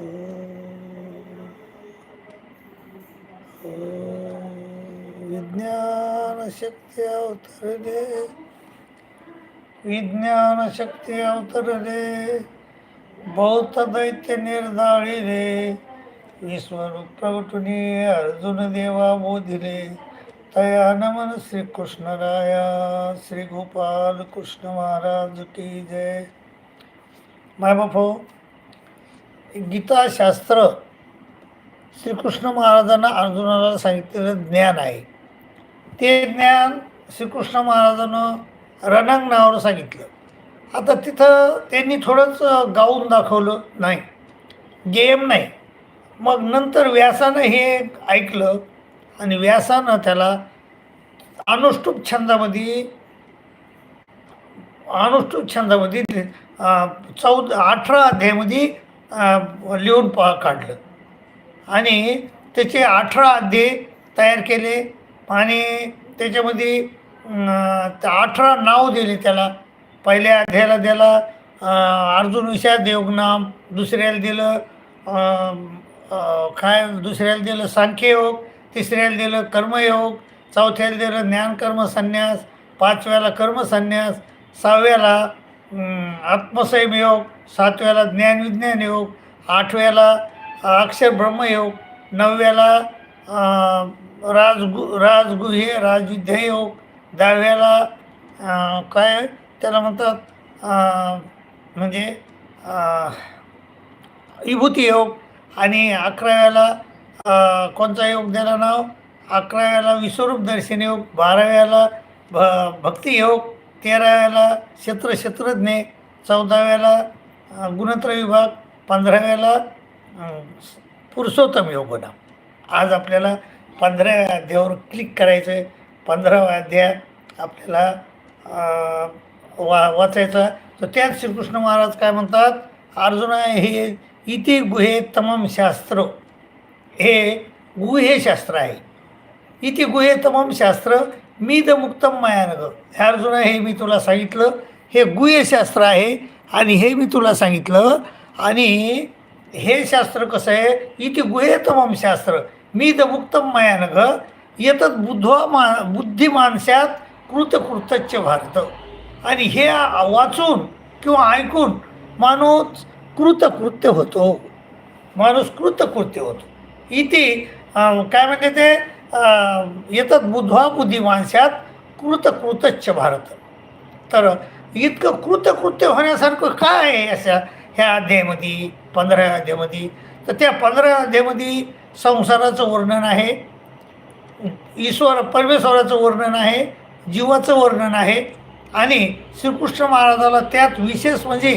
विज्ञानशक्ती विज्ञान शक्ती अवतरले. विज्ञान शक्ती अवतरले. बौद्ध दैत्य निर्धाळिले विश्वरूप प्रगटुनी अर्जुन देवा बोधिले. तया नमन श्रीकृष्ण राया श्री गोपाल कृष्ण महाराज की जय. मायबाप गीताशास्त्र श्रीकृष्ण महाराजांना अर्जुनाला सांगितलेलं ज्ञान आहे. ते ज्ञान श्रीकृष्ण महाराजानं रणांगणावर सांगितलं. आता तिथं त्यांनी थोडंच गाऊन दाखवलं नाही. गेम नाही. मग नंतर व्यासानं हे ऐकलं आणि व्यासानं त्याला अनुष्टुप छंदामध्ये अनुष्टुप छंदामध्ये चौदा अठरा अध्यायामध्ये लिहून पा काढलं. आणि त्याचे अठरा अध्याय तयार केले आणि त्याच्यामध्ये अठरा नाव दिले त्याला. पहिल्या अध्यायाला दिला अर्जुन विषाद योगनाम दुसऱ्याला दिलं काय दुसऱ्याला दिलं सांख्ययोग तिसऱ्याला दिलं कर्मयोग चौथ्याला दिलं ज्ञानकर्म संन्यास पाचव्याला कर्मसन्यास सहाव्याला आत्मसैम योग सातव्याला ज्ञानविज्ञान योग आठव्याला अक्षर ब्रह्मयोग नवव्याला राजगु राजगुहे राजविद्या योग दहाव्याला काय त्याला म्हणतात म्हणजे विभूती योग आणि अकराव्याला कोणता योग द्याला नाव? अकराव्याला विश्वरूप दर्शन योग बाराव्याला भ भक्ती योग तेराव्याला क्षेत्र क्षेत्रज्ञ चौदाव्याला गुणत्र विभाग पंधराव्याला पुरुषोत्तम योग आज आपल्याला पंधराव्या अध्यायावर क्लिक करायचं आहे पंधराव्या अध्याय आपल्याला वा वाचायचा तर त्यात श्रीकृष्ण महाराज काय म्हणतात? अर्जुना हे इति गुहे तमम शास्त्र. हे गुहे शास्त्र आहे. इति गुहे तमम शास्त्र मी द मुक्तम मायानग हे अर्जुना हे मी तुला सांगितलं. हे गुह्यशास्त्र आहे आणि हे मी तुला सांगितलं. आणि हे शास्त्र कसं आहे? इति गुहेतमम शास्त्र. मी द मुक्तम मायानग येतत बुद्धवा मा बुद्धिमानशात कृतकृतच्य भारत. आणि हे वाचून किंवा ऐकून माणूस कृतकृत्य होतो. माणूस कृतकृत्य होतो. इथे काय म्हणते ते? येतात बुद्ध्वा बुद्धिमानशात कृतकृतच्च भारत. तर इतकं कृतकृत्य होण्यासारखं काय आहे अशा ह्या अध्यायामध्ये पंधरा अध्यायामध्ये? तर त्या पंधरा अध्यायामध्ये संसाराचं वर्णन आहे ईश्वर परमेश्वराचं वर्णन आहे जीवाचं वर्णन आहे आणि श्रीकृष्ण महाराजाला त्यात विशेष म्हणजे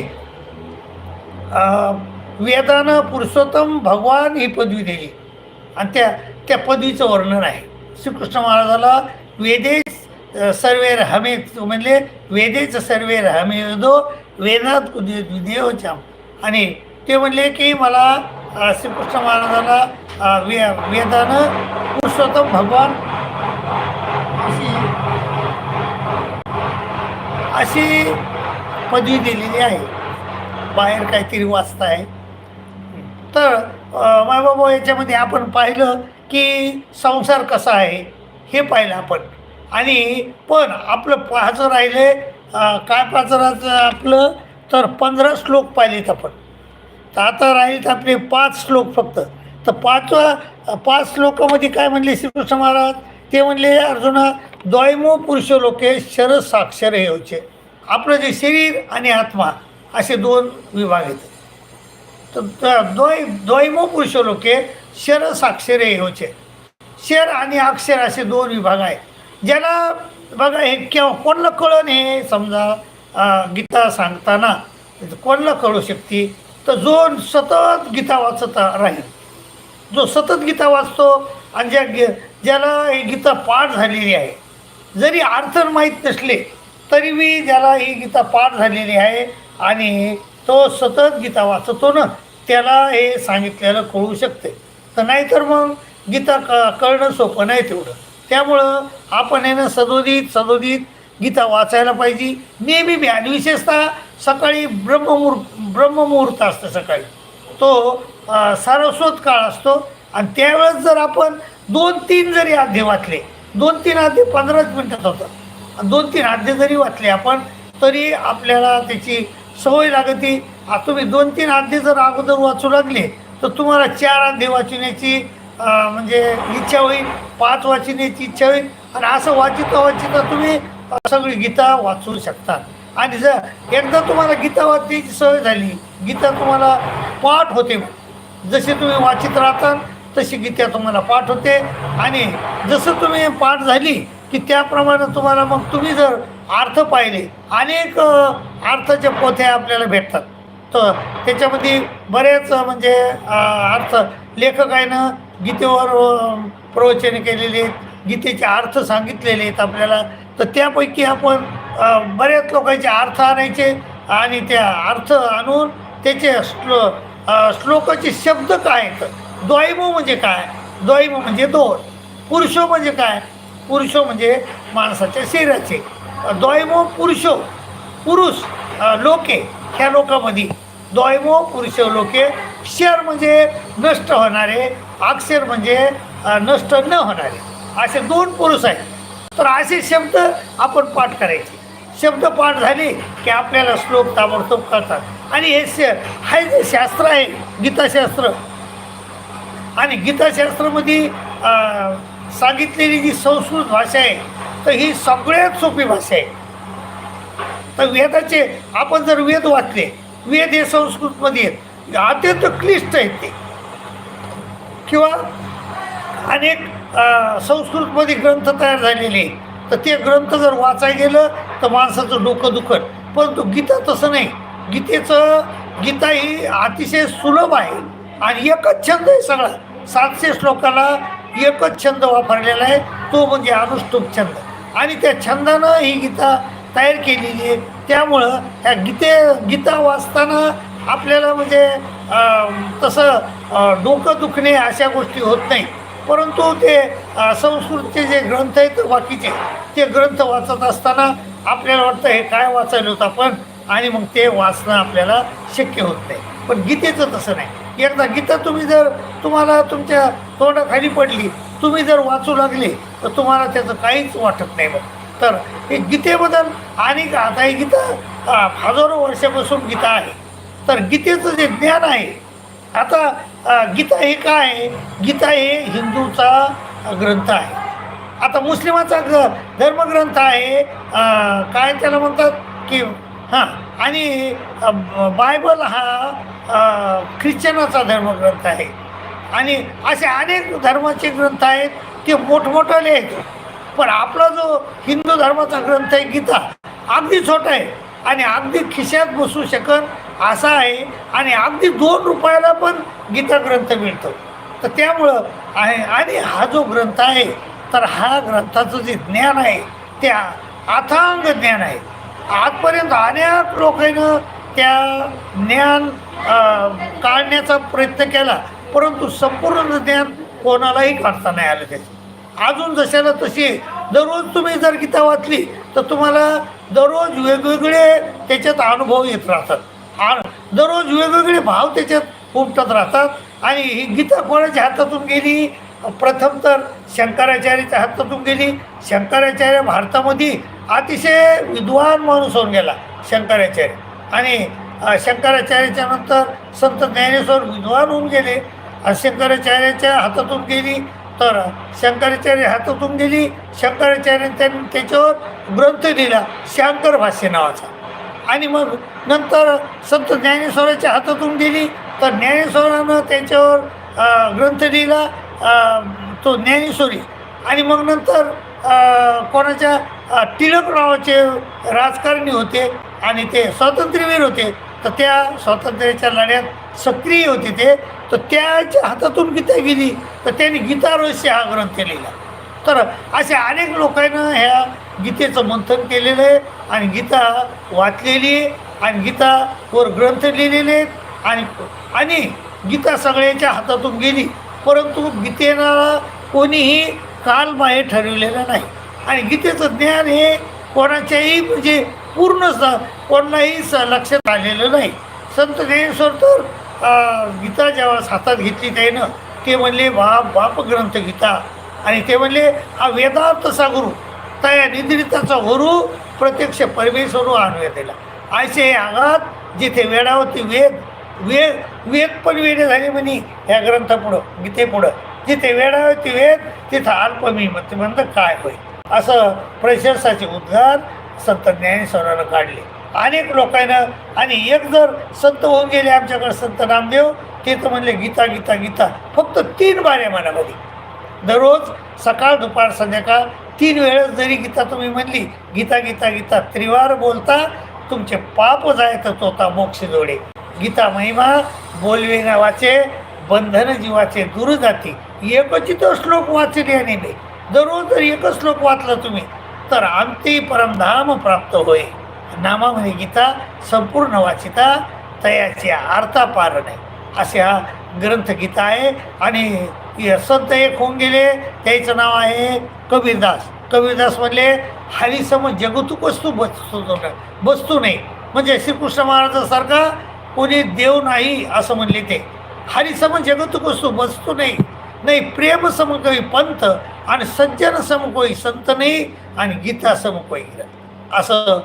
वेदानं पुरुषोत्तम भगवान ही पदवी दिली. आणि त्या त्या पदवीचं वर्णन आहे. श्रीकृष्ण महाराजाला वेदेस सर्वेर हमे म्हणले वेदेच सर्वेर हमे वेदो वेदात विदेवचाम आणि ते म्हणले की मला श्रीकृष्ण महाराजाला वे वेदानं पुरुषोत्तम भगवान अशी अशी पदवी दिलेली आहे. बाहेर काहीतरी वाचताय. तर अ, मायबाबा याच्यामध्ये आपण पाहिलं की संसार कसा आहे हे पाहिलं आपण. आणि पण आपलं पाहायचं राहिले अ, काय पाचराचं आपलं तर पंधरा श्लोक पाहिलेत आपण. तर आता राहिलेत आपले पाच श्लोक फक्त. तर पाचवा पाच श्लोकामध्ये काय म्हणले श्रीकृष्ण महाराज? ते म्हणले अर्जुना द्वैमो पुरुष लोके शर साक्षर हे आपलं जे शरीर आणि आत्मा असे दोन विभाग आहेत. तर द्वै द्वैमो पुरुष लोके शर साक्षर होचे. शर आणि अक्षर असे दोन विभाग आहेत. ज्याला बघा हे केव्हा कोणाला कळण हे? समजा गीता सांगताना कोणाला कळू शकते? तर जो सतत गीता वाचत राहील. जो सतत गीता वाचतो आणि ज्या गी ज्याला ही गीता पाठ झालेली आहे. जरी अर्थ माहीत नसले तरी मी ज्याला ही गीता पाठ झालेली आहे आणि तो सतत गीता वाचतो ना त्याला हे सांगितलेलं कळू शकते. तर नाहीतर मग गीता क कळणं सोपं नाही तेवढं. त्यामुळं आपण आहे ना सदोदित सदोदित गीता वाचायला पाहिजे. नेहमी बी आणि विशेषतः सकाळी ब्रह्ममुहूर् ब्रह्ममुहूर्त असतं सकाळी. तो सारस्वत काळ असतो. आणि त्यावेळेस जर आपण दोन तीन जरी अध्याय वाचले दोन तीन अध्याय पंधराच मिनटात होतात. आणि दोन तीन अध्याय जरी वाचले आपण तरी आपल्याला त्याची सवय लागते. तुम्ही दोन तीन अध्याय जर अगोदर वाचू लागले तर तुम्हाला चार अंधे वाचण्याची म्हणजे इच्छा होईल पाच वाचण्याची इच्छा होईल आणि असं वाचिता वाचिता तुम्ही सगळी गीता वाचू शकता आणि जर एकदा तुम्हाला गीता वाचण्याची सवय झाली गीता तुम्हाला पाठ होते जसे तुम्ही वाचित राहता तशी गीता तुम्हाला पाठ होते. आणि जसं तुम्ही पाठ झाली की त्याप्रमाणे तुम्हाला मग तुम्ही जर अर्थ पाहिले अनेक अर्थाच्या पोथ्या आपल्याला भेटतात. तर त्याच्यामध्ये बरेच म्हणजे म्हणजे लेखक अर्थ लेखकानं गीतेवर प्रवचन प्रवचने केलेले आहेत. गीतेचे अर्थ सांगितलेले आहेत आपल्याला. तर त्यापैकी आपण बऱ्याच लोकांचे अर्थ आणायचे आणि त्या अर्थ आणून त्याचे श्लो श्लोकाचे शब्द काय आहेत? द्वैमो म्हणजे काय? द्वैमो म्हणजे दोन. पुरुषो म्हणजे काय? पुरुषो म्हणजे माणसाच्या शरीराचे. द्वैमो पुरुषो पुरुष लोके ह्या लोकामध्ये. द्वैमो पुरुष लोके क्षर म्हणजे नष्ट होणारे अक्षर म्हणजे नष्ट न होणारे. असे दोन पुरुष आहेत. तर असे शब्द आपण पाठ करायचे. शब्द पाठ झाले की आपल्याला श्लोक ताबडतोब करतात आणि हे श हे जे शास्त्र आहे गीताशास्त्र आणि गीताशास्त्रामध्ये सांगितलेली जी संस्कृत भाषा आहे तर ही सगळ्यात सोपी भाषा आहे. तर वेदाचे आपण जर वेद वाचले वेद हे संस्कृतमध्ये आहेत. म्हणजे अत्यंत क्लिष्ट आहेत ते. किंवा अनेक संस्कृतमध्ये ग्रंथ तयार झालेले आहेत. तर ते ग्रंथ जर वाचायला गेलं तर माणसाचं डोकं दुखत परंतु गीता तसं नाही. गीतेचं गीता ही अतिशय सुलभ आहे आणि एकच छंद आहे सगळा. सातशे श्लोकाला एकच छंद वापरलेला आहे. तो म्हणजे अनुष्टुप छंद. आणि त्या छंदानं ही गीता तयार केलेली आहे. त्यामुळं ह्या गीते गीता वाचताना आपल्याला म्हणजे तसं डोकं दुखणे अशा गोष्टी होत नाही. परंतु ते संस्कृतचे जे ग्रंथ आहेत बाकीचे ते ग्रंथ वाचत असताना आपल्याला वाटतं हे काय वाचायला होतं आपण? आणि मग ते वाचणं आपल्याला शक्य होत नाही. पण गीतेचं तसं नाही. एकदा गीता तुम्ही जर तुम्हाला तुमच्या तोंडाखाली पडली तुम्ही जर वाचू लागले तर तुम्हाला त्याचं काहीच वाटत नाही बघ. तर हे गीतेबद्दल आणि आता ही गीता हजारो वर्षापासून गीता आहे. तर गीतेचं जे ज्ञान आहे आता गीता हे काय आहे? गीता हे हिंदूचा ग्रंथ आहे. आता मुस्लिमाचा ग धर्मग्रंथ आहे काय त्याला म्हणतात की हां आणि बायबल हा ख्रिश्चनाचा धर्मग्रंथ आहे. आणि असे अनेक धर्माचे ग्रंथ आहेत ते मोठमोठाले आहेत. पण आपला जो हिंदू धर्माचा ग्रंथ आहे गीता अगदी छोटा आहे. आणि अगदी खिशात बसू शकत असा आहे. आणि अगदी दोन रुपयाला पण गीता ग्रंथ मिळतो. तर त्यामुळं आहे. आणि हा जो ग्रंथ आहे तर हा ग्रंथाचं जे ज्ञान आहे त्या अथांग ज्ञान आहे. आजपर्यंत अनेक लोकांनं त्या ज्ञान काढण्याचा प्रयत्न केला. परंतु संपूर्ण ज्ञान कोणालाही काढता नाही आलं त्याचं अजून जशाला तशी दररोज तुम्ही जर गीता वाचली तर तुम्हाला दररोज वेगवेगळे त्याच्यात अनुभव येत राहतात. दररोज वेगवेगळे भाव त्याच्यात उमटत राहतात. आणि ही गीता कोणाच्या हातातून गेली? प्रथम तर शंकराचार्याच्या हातातून गेली. शंकराचार्य भारतामध्ये अतिशय विद्वान माणूस होऊन गेला शंकराचार्य. आणि शंकराचार्याच्या नंतर संत ज्ञानेश्वर विद्वान होऊन गेले. शंकराचार्याच्या हातातून गेली. तर शंकराचार्य हातातून गेली शंकराचार्याने त्याच्यावर ग्रंथ दिला शंकर भाष्य नावाचा. आणि मग नंतर संत ज्ञानेश्वराच्या हातातून गेली तर ज्ञानेश्वरानं त्याच्यावर ग्रंथ लिहिला तो ज्ञानेश्वरी. आणि मग नंतर कोणाच्या टिळक नावाचे राजकारणी होते आणि ते स्वातंत्र्यवीर होते. तर त्या स्वातंत्र्याच्या लढ्यात सक्रिय होते ते. तर त्याच्या हातातून गीता गेली. तर त्यांनी गीतारहस्य हा ग्रंथ लिहिला. तर असे अनेक लोकांना ह्या गीतेचं मंथन केलेलं आहे आणि गीता वाचलेली आहे आणि गीतावर ग्रंथ लिहिलेले आहेत आणि आणि गीता सगळ्याच्या हातातून गेली. परंतु गीतेला कोणीही कालबाह्य ठरविलेलं नाही. आणि गीतेचं ज्ञान हे कोणाच्याही म्हणजे पूर्ण स कोणालाही स लक्षात आलेलं नाही. संत ज्ञानेश्वर तर गीता ज्यावेळेस हातात घेतली त्यानं ते म्हणले बाप बाप ग्रंथ गीता. आणि ते म्हणले हा वेदार्थचा गुरु तया निद्रिताचा गुरु प्रत्यक्ष परमेश्वरू आणूया त्याला असे आघात जिथे वेडावती वेद वेद वेद पण वेडे झाले म्हणे ह्या ग्रंथापुढं गीतेपुढं. जिथे वेडावती वेद तिथं अल्पमी मत म्हणतं काय होय? असं प्रशंसाचे उद्गार संत ज्ञानेश्वरानं काढले. अनेक लोकांना आणि एक जर संत होऊन गेले आमच्याकडे संत नामदेव ते तर म्हणले गीता गीता गीता. फक्त तीन बाऱ्या मनामध्ये. दररोज सकाळ दुपार संध्याकाळ तीन वेळेस जरी गीता तुम्ही म्हणली गीता गीता गीता त्रिवार बोलता तुमचे पाप जायचं तोता मोक्ष जोडे. गीता महिमा बोलवे नावाचे बंधन जीवाचे दूर जाती. एकचित श्लोक वाचले आणि दररोज जर एकच श्लोक वाचला तुम्ही तर अंती परमधाम प्राप्त होय. नामामध्ये गीता संपूर्ण वाचिता तयाची आरता पार नाही असे हा ग्रंथ गीता आहे आणि संत एक होऊन गेले. त्याचं नाव आहे कबीरदास. कबीरदास म्हणले हरिसम जगतू वस्तू बसतो बसतो नाही. म्हणजे श्रीकृष्ण महाराजासारखा कोणी देव नाही असं म्हणले ते. हरिसम जगतू वस्तू बसतो नाही. नाही प्रेम सम पंथ आणि सज्जन समकोई संत नाही आणि गीता समकोई असं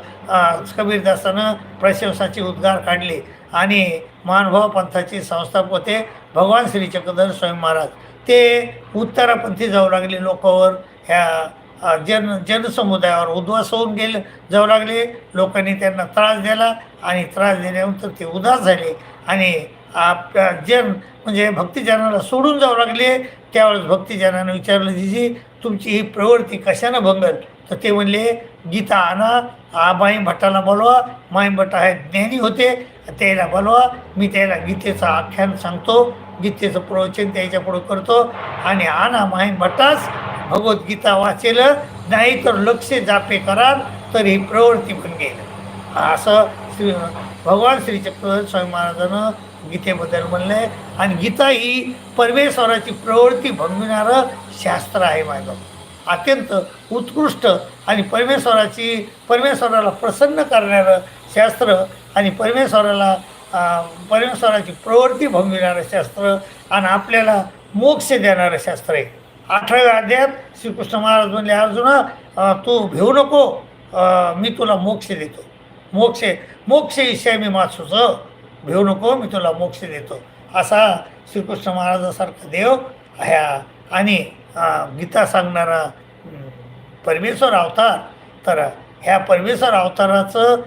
कबीरदासानं प्रशंसाचे उद्गार काढले आणि मानभाव पंथाचे संस्थापक होते भगवान श्री चक्रधर स्वामी महाराज. ते उत्तरापंथी जाऊ लागले लोकांवर ह्या जन जनसमुदायावर उद्वास होऊन गेले जाऊ लागले. लोकांनी त्यांना त्रास दिला आणि त्रास दिल्यानंतर ते उदास झाले आणि आप जन म्हणजे भक्तिजनाला सोडून जावं लागले त्यावेळेस भक्तिजनानं विचारलं जीजी तुमची ही प्रवृत्ती कशानं भंगल? तर ते म्हणले गीता आणा आ भट्टाला बोलवा माई भट्ट हे ज्ञानी होते त्याला बोलवा मी त्याला गीतेचं आख्यान सांगतो गीतेचं प्रवचन त्याच्यापुढं करतो आणि आणा माई भट्टास भगवद्गीता वाचेल नाही तर लक्ष जापे कराल तर ही प्रवृत्ती पण गेलं असं श्री भगवान श्री चक्रधर स्वामी महाराजानं गीतेबद्दल म्हणलं. आहे आणि गीता ही परमेश्वराची प्रवृत्ती भंगविणारं शास्त्र आहे माझं अत्यंत उत्कृष्ट आणि परमेश्वराची परमेश्वराला प्रसन्न करणारं शास्त्र आणि परमेश्वराला परमेश्वराची प्रवृत्ती भंगविणारं शास्त्र आणि आपल्याला मोक्ष देणारं शास्त्र आहे. अठराव्या अध्यात श्रीकृष्ण महाराज म्हणले अर्जुना तू भिवू नको. मी तुला मोक्ष देतो. मोक्ष मोक्ष विषय मी मासूच भेऊ नको मी तुला मोक्ष देतो. असा श्रीकृष्ण महाराजासारखा देव ह्या आणि गीता सांगणारा परमेश्वर अवतार. तर ह्या परमेश्वर अवताराचं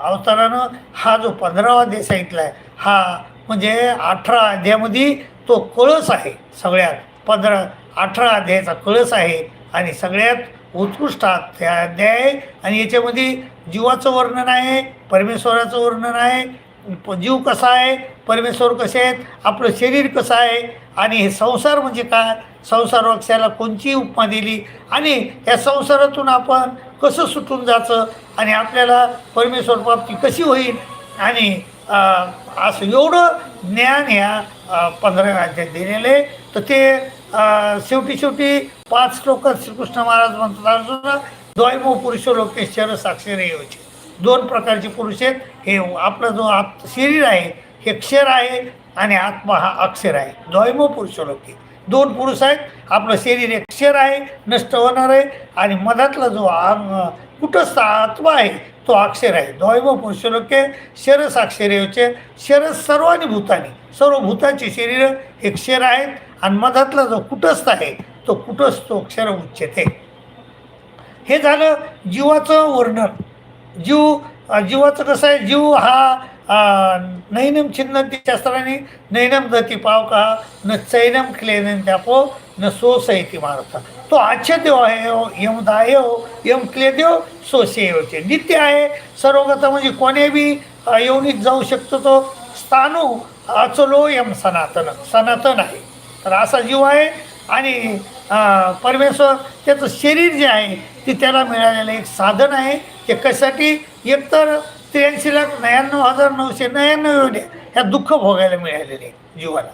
अवतारानं हा जो पंधरावा अध्याय सांगितला आहे हा म्हणजे अठरा अध्यायामध्ये तो कळस आहे. सगळ्यात पंधरा अठरा अध्यायाचा कळस आहे. आणि सगळ्यात उत्कृष्ट अध्याय आहे आणि याच्यामध्ये जीवाचं वर्णन आहे परमेश्वराचं वर्णन आहे प- जीव कसा आहे परमेश्वर कसे आहेत आपलं शरीर कसं आहे आणि हे संसार म्हणजे काय? संसार वक्षाला कोणची उपमा दिली आणि या संसारातून आपण कसं सुटून जायचं आणि आपल्याला परमेश्वर प्राप्ती कशी होईल? आणि असं एवढं ज्ञान ह्या पंधरा अध्याय दिलेलं आहे. तर ते शेवटी शेवटी पाच श्लोक श्रीकृष्ण महाराज म्हणतात अर्जुना द्वैमो पुरुष लोकेश्वर साक्षर योचे दोन प्रकारचे पुरुष आहेत. हे आपला जो आप शरीर आहे हे क्षर आहे आणि आत्मा हा अक्षर आहे. द्वैमो पुरुष लोके दोन पुरुष आहेत. आपलं शरीर एक क्षर आहे नष्ट होणार आहे आणि मधातला जो अंग कुटस्थ आत्मा आहे तो अक्षर आहे. द्वैव पुरुष लोके शरस अक्षरेचे शरस सर्वांनी भूतानी सर्व भूतांचे शरीर हे क्षर आहेत आणि मधातला जो कुटस्थ आहे तो कुटस्थ अक्षर उच्चते. हे झालं जीवाचं वर्णन. जीव जीवाचं कसं आहे? जीव हा नैनम छिन्नती शास्त्राने नैनम दती पाव का न चैनम क्लेन त्यापो न सोसयती मारता. तो आच्छदेव आहे यम दायव यम क्लेदेव सोसेवचे नित्य आहे सर्वगत म्हणजे कोणी बी जाऊ शकतो तो स्थानू अचलो यम सनातन. सनातन आहे. तर असा जीव आहे आणि परमेश्वर त्याचं शरीर जे आहे ते त्याला मिळालेलं एक साधन आहे. ते कशासाठी एकतर त्र्याऐंशी लाख नव्याण्णव हजार नऊशे नव्याण्णव एवढे ह्या दुःख भोगायला मिळालेले जीवाला.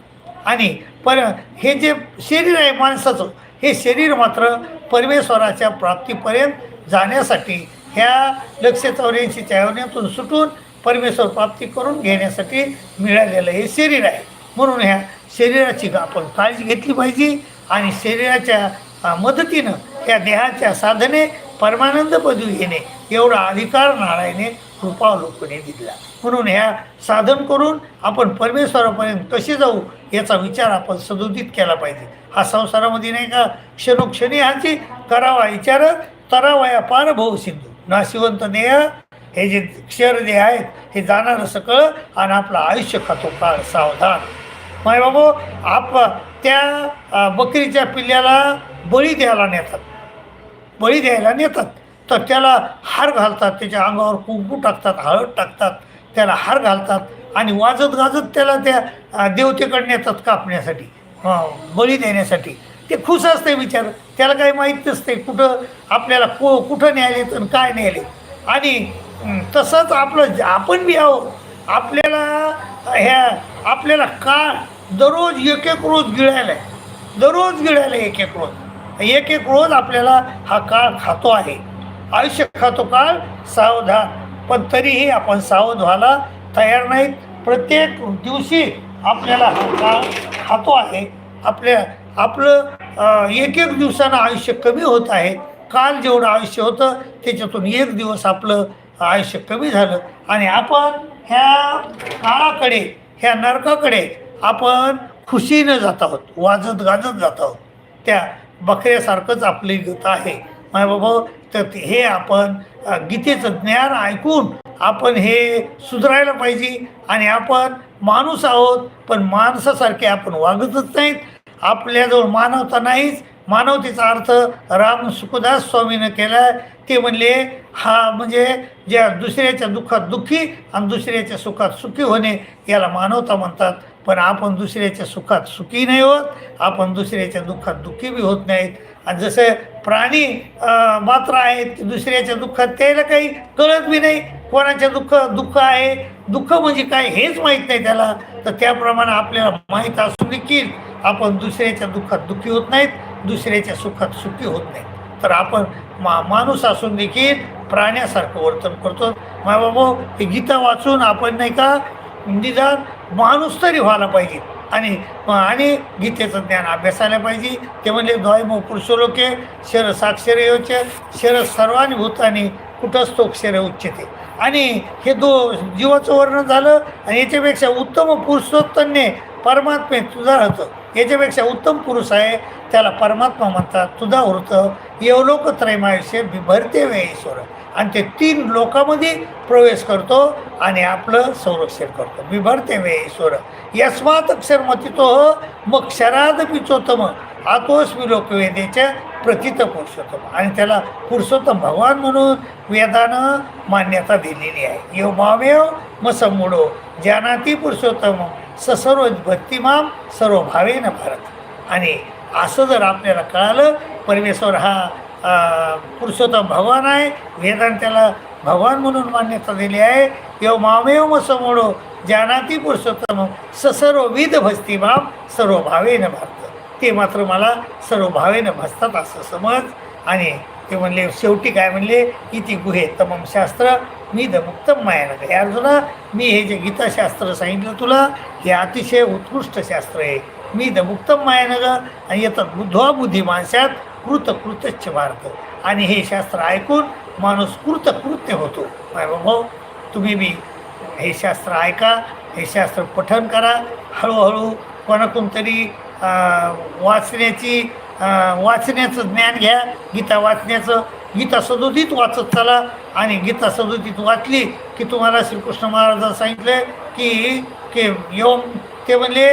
आणि पर हे जे शरीर आहे माणसाचं हे शरीर मात्र परमेश्वराच्या प्राप्तीपर्यंत जाण्यासाठी ह्या लक्ष चौऱ्याऐंशीच्या योजनेतून सुटून परमेश्वर प्राप्ती करून घेण्यासाठी मिळालेलं हे शरीर आहे. म्हणून ह्या शरीराची आपण काळजी घेतली पाहिजे. आणि शरीराच्या मदतीनं या देहाच्या साधने परमानंद पदवी घेणे. एवढा अधिकार नारायणे कृपावलोकने दिला. म्हणून ह्या साधन करून आपण परमेश्वरापर्यंत कसे जाऊ याचा विचार आपण सदोदित केला पाहिजे. हा संसारामध्ये नाही का क्षणोक्षणी ह्याची करावा विचार तरावया पार भाऊ सिंधू. नाशिवंत देह हे जे क्षर जे आहेत हे जाणारं सकळ आणि आपलं आयुष्य खातो काळ सावधान. माय बाबू आप त्या बकरीच्या पिल्ल्याला बळी द्यायला नेतात. बळी द्यायला नेतात. तर त्याला हार घालतात त्याच्या अंगावर कुंकू टाकतात हळद टाकतात त्याला हार घालतात आणि वाजत गाजत त्याला त्या देवतेकडे नेतात कापण्यासाठी. बळी देण्यासाठी. ते खुश असते विचार त्याला काही माहीत नसते कुठं आपल्याला को कुठं न्यायले तर काय न्यायले आणि तसंच आपलं आपण बी आहो आपल्याला ह्या आपल्याला काळ दररोज एक एक रोज गिळायला आहे? दररोज गिळायला एक एक रोज. एक एक रोज आपल्याला हा काळ खातो आहे. आयुष्य खातो काळ सावधान. पण तरीही आपण सावध व्हायला तयार नाहीत. प्रत्येक दिवशी आपल्याला हा काळ खातो आहे. आपल्या आपलं एक एक दिवसानं आयुष्य कमी होत आहे. काल जेवढं आयुष्य होतं त्याच्यातून एक दिवस आपलं आयुष्य कमी झालं. आणि आपण ह्या काळाकडे ह्या नरकाकडे आपण खुशीनं जात आहोत वाजत गाजत जात आहोत. त्या बकऱ्यासारखंच आपली गत आहे. माय बाबा तर हे आपण गीतेचं ज्ञान ऐकून आपण हे सुधारायला पाहिजे आणि आपण माणूस आहोत पण माणसासारखे आपण वागतच नाहीत. आपल्याजवळ मानवता नाहीच. मानवतेचा अर्थ राम सुखदास स्वामीनं केला ते म्हणले हा म्हणजे ज्या दुसऱ्याच्या दुःखात दुःखी आणि दुसऱ्याच्या सुखात सुखी होणे याला मानवता म्हणतात. पण आपण दुसऱ्याच्या सुखात सुखी नाही होत आपण दुसऱ्याच्या दुःखात दुःखी बी होत नाहीत. आणि जसं प्राणी मात्र आहेत दुसऱ्याच्या दुःखात त्याला काही कळत बी नाही कोणाच्या दुःख दुःख आहे. दुःख म्हणजे काय हेच माहीत नाही त्याला. तर त्याप्रमाणे आपल्याला माहीत असून देखील आपण दुसऱ्याच्या दुःखात दुःखी होत नाहीत दुसऱ्याच्या सुखात सुखी होत नाहीत. तर आपण मा माणूस असून देखील प्राण्यासारखं वर्तन करतो. माय बाबा हे गीता वाचून आपण नाही का निदान माणूस तरी व्हायला पाहिजे. आणि आणि गीतेचं ज्ञान अभ्यासायला पाहिजे. ते म्हणजे द्वयमो पुरुषलोके शर साक्षर योचे शर सर्वानी भूतानी कुटस्थोक्षर उच्चते आणि हे दो जीवाचं वर्णन झालं आणि याच्यापेक्षा उत्तम पुरुषोत्तमने परमात्मे तुझा होतं याच्यापेक्षा उत्तम पुरुष आहे त्याला परमात्मा म्हणतात तुझा होतं. येवलोक त्रैमायुष्य बिभरते वे आणि ते तीन लोकामध्ये प्रवेश करतो आणि आपलं संरक्षण करतो. बिभरते वेईश्वर यस्मात अक्षर मतितो मग शराद पिचोतम आतोस्मी लोकवेदेच्या प्रथित पुरुषोत्तम. आणि त्याला पुरुषोत्तम भगवान म्हणून वेदानं मान्यता दिलेली आहे. यो मामेव म समूढो ज्ञानाती पुरुषोत्तम स सर्व भक्तिमाम सर्व भावेनं भारत. आणि असं जर आपल्याला कळालं परमेश्वर हा पुरुषोत्तम भगवान आहे. वेदांत त्याला भगवान म्हणून मान्यता दिली आहे. यो मामेव समोडो जानाती पुरुषोत्तम स सर्व विध भक्तिमाम सर्व भावेनं भारत ते मात्र मला सर्व भावेनं भासतात असं समज. आणि ते म्हणले शेवटी काय म्हणले इति गुहे तमम शास्त्र मी द मुक्तम मायानग हे अर्जुना. मी हे जे गीताशास्त्र सांगितलं तुला हे अतिशय उत्कृष्ट शास्त्र आहे. मी द मुक्तम मायानग आणि येतात बुद्धवा बुद्धिमानशात कृत कृतच्छ भारत आणि हे शास्त्र ऐकून माणूस कृतकृत्य होतो. भाऊ तुम्ही बी हे शास्त्र ऐका हे शास्त्र पठन करा. हळूहळू कोणाकडून तरी वाचण्याची वाचण्याचं ज्ञान घ्या. गीता वाचण्याचं गीता सदोदित वाचत चला. आणि गीता सदोदित वाचली की तुम्हाला श्रीकृष्ण महाराजांना सांगितलं की की येऊन ते म्हणले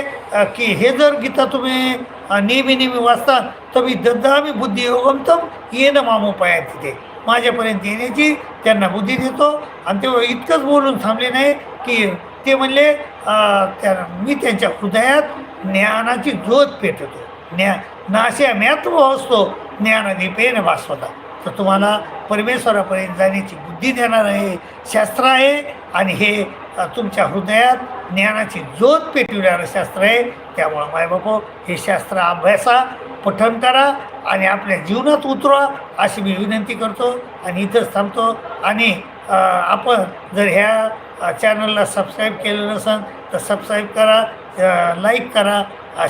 की हे जर गीता तुम्ही नेहमी नेहमी वाचता तर मी दद्दामी बुद्धियोगमतम येणं मामोपाया तिथे माझ्यापर्यंत येण्याची त्यांना बुद्धी देतो आणि तेव्हा इतकंच बोलून थांबले नाही की ते म्हणले त्या मी त्यांच्या हृदयात ज्ञानाची ज्योत पेटवतो ज्ञा नाश्या म्यात्व असतो ज्ञानदीपेन भास्वता तर तुम्हाला परमेश्वरापर्यंत जाण्याची बुद्धी देणार आहे शास्त्र आहे आणि हे तुमच्या हृदयात ज्ञानाची जोत पेटविणारं शास्त्र आहे. त्यामुळं मायबापो हे शास्त्र अभ्यासा पठन करा आणि आपल्या जीवनात उतरा अशी मी विनंती करतो आणि इथंच थांबतो. आणि आपण जर ह्या चॅनलला सबस्क्राईब केलं नसेल तर सबस्क्राईब करा लाईक करा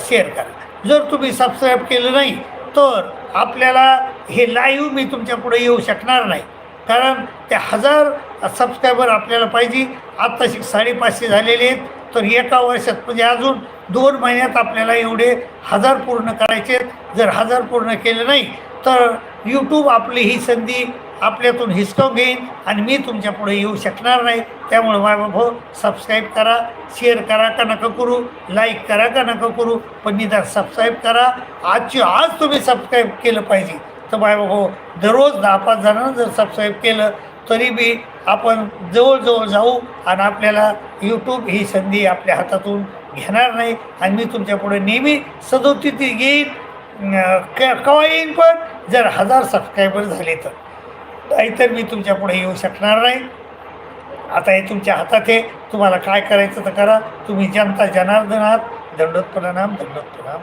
शेअर करा. जर तुम्ही सबस्क्राईब केलं नाही तर आपल्याला हे लाईव्ह मी तुमच्यापुढे येऊ शकणार नाही. कारण त्या हजार सबस्क्रायबर आपल्याला पाहिजे. आत्ताशी साडेपाचशे झालेले आहेत. तर एका वर्षात म्हणजे अजून दोन महिन्यात आपल्याला एवढे हजार पूर्ण करायचे आहेत. जर हजार पूर्ण केले नाही तर यूट्यूब आपली ही संधी आपल्यातून हिसकावून घेईन आणि मी तुमच्यापुढे येऊ शकणार नाही. त्यामुळे माझा भाऊ सबस्क्राईब करा शेअर करा का नका करू? लाईक करा का नका करू? पण निदान सबस्क्राईब करा. आजची आज तुम्ही सबस्क्राईब केलं पाहिजे. तर माझा भाऊ दररोज दहा पाच जणांना जर सबस्क्राईब केलं तरी बी आपण जवळजवळ जाऊ आणि आपल्याला यूट्यूब ही संधी आपल्या हातातून घेणार नाही. आणि मी तुमच्यापुढे नेहमी सदोतीती येईन क केव्हा येईन पण जर हजार सबस्क्रायबर झाले तर. नाहीतर मी तुमच्यापुढे येऊ शकणार नाही. आता हे तुमच्या हातात आहे. तुम्हाला काय करायचं तर करा. तुम्ही जनता जनार्दन आहात. दंडोत प्रणाम दंडोत प्रणाम